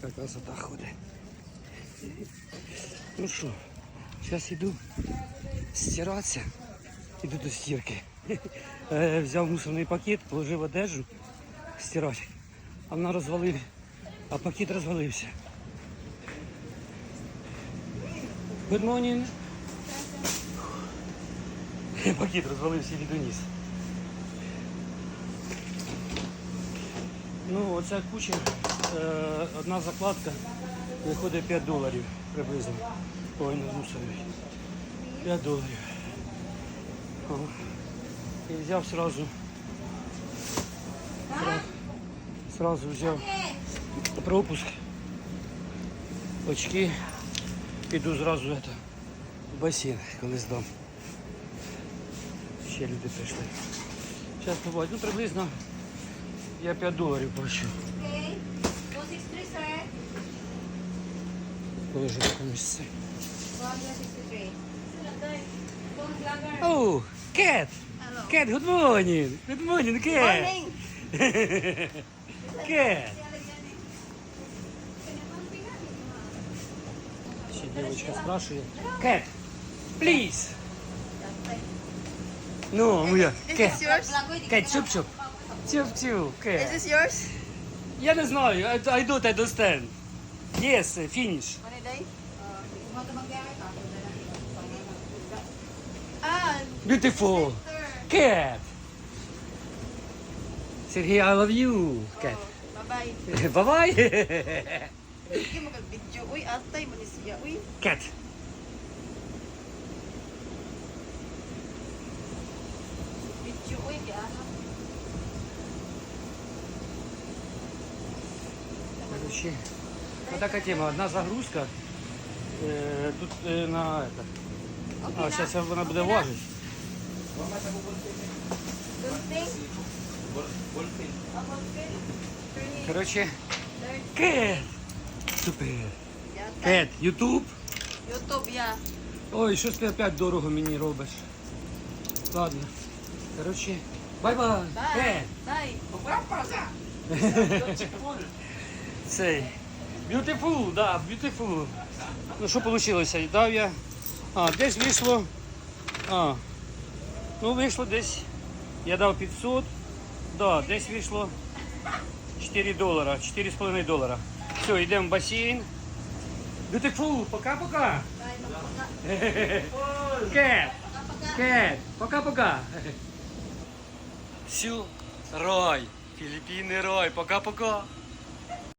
Така красота ходить. Ну що, зараз йду стиратися. Іду до стірки. Е, Взяв мусорний пакет, положив одежу стирати. А вона розвалив, а пакет розвалився. Good morning. Пакет розвалився і доніс. Ну, оця куча, е, одна закладка виходить 5 доларів приблизно. Ой, не мусорний. 5 доларів. О. І взяв. Сразу, сразу взяв пропуск, очки, піду зразу это, в басейн, коли здам. Ще люди прийшли. Зараз побачу. Ну приблизно я 5 доларів плачу. Okay. 263, sir. Положу таке місце. 163. Phone vlogger. О, Кет! Hello. Кет, good morning! Good morning, Кет! Morning. Кет! Ще девочка спрашивает. Кет, please! Ну, моя. Кет, Is yours? Кет, чуп-чуп. Чуп-чуп, Is Кет. this yours? Я не знаю, I, I don't understand. Yes, finish. Money day? Ah, Beautiful. sir. Cat. Sergey, I love you. Cat. Bye-bye. Bye-bye. Hindi mo video. Uy, atay mo ni siya. Uy. Cat. Короче, вот такая тема. Одна загрузка. Э, тут э, на это. А, сейчас вона буде важить. Gunting. Короче, Кет. Супер. Yata. Кет, Ютуб. YouTube, yeah. Ой, щось ти опять дорого мені робиш. Ладно. Короче, бай-бай. Кет. Bye. Цей. Beautiful, да, beautiful. Ну що вийшло? Дав я. А, десь вийшло. А. Ну вийшло десь. Я дав 500. Да, десь вийшло 4 долара, 4,5 долара. Все, йдемо в басейн. Beautiful, пока-пока. Кет. Кет, пока-пока. Все, рай. Філіппіни рай, пока-пока.